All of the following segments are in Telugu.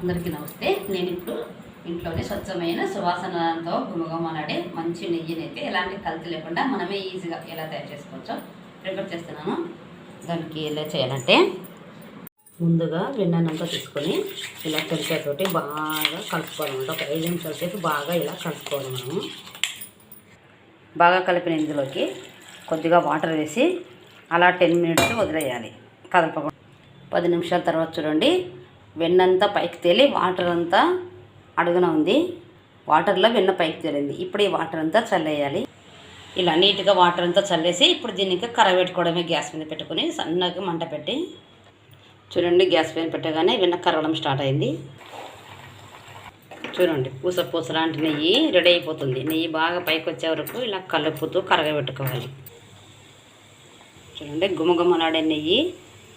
అందరికీ నమస్తే. నేను ఇప్పుడు ఇంట్లోనే స్వచ్ఛమైన సువాసనతో గుమగుమలాడే మంచి నెయ్యిని అయితే ఎలాంటి కల్తీ లేకుండా మనమే ఈజీగా ఎలా తయారు చేసుకోవచ్చో ప్రిపేర్ చేస్తున్నాను. దానికి ఎలా చేయాలంటే ముందుగా వెన్ననంతా తీసుకొని ఇలా చెంచాతోటి బాగా కలుపుకోవాలన్నమాట ఒక ఐదు నిమిషాల సేపు బాగా ఇలా కలుపుకోవాలి మనము. బాగా కలిపిన ఇందులోకి కొద్దిగా వాటర్ వేసి అలా టెన్ మినిట్స్ వదిలేయాలి. కదపకుండా పది నిమిషాల తర్వాత చూడండి. వెన్నంతా పైకి తేలి వాటర్ అంతా అడుగున ఉంది. వాటర్లో వెన్న పైకి తేలింది. ఇప్పుడు ఈ వాటర్ అంతా చల్లేయాలి. ఇలా నీట్గా వాటర్ అంతా చల్లేసి ఇప్పుడు దీనికి ఇంకా కరబెట్టుకోవడమే గ్యాస్ మీద పెట్టుకొని సన్నగా మంట పెట్టి చూడండి గ్యాస్ మీద పెట్టగానే వెన్న కరవడం స్టార్ట్ అయింది. చూడండి పూస పూస లాంటి నెయ్యి రెడీ అయిపోతుంది. నెయ్యి బాగా పైకి వచ్చే వరకు ఇలా కలుపుతూ కరగబెట్టుకోవాలి చూడండి గుమగుమలాడే నెయ్యి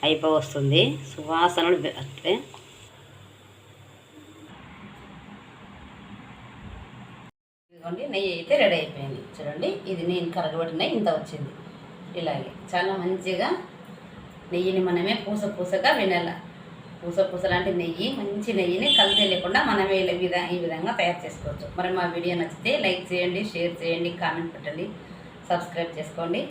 అయిపో వస్తుంది. సువాసనలు అంటే ఇదిగోండి నెయ్యి అయితే రెడీ అయిపోయింది. చూడండి ఇది నేను కరగబడిన ఇంత వచ్చింది. ఇలాగే చాలా మంచిగా నెయ్యిని మనమే పూస పూసగా వినాల. పూస పూస లాంటి నెయ్యి మంచి నెయ్యిని కలిసి లేకుండా మనమే విధా ఈ విధంగా తయారు చేసుకోవచ్చు. మరి మా వీడియో నచ్చితే లైక్ చేయండి షేర్ చేయండి కామెంట్ పెట్టండి సబ్స్క్రైబ్ చేసుకోండి.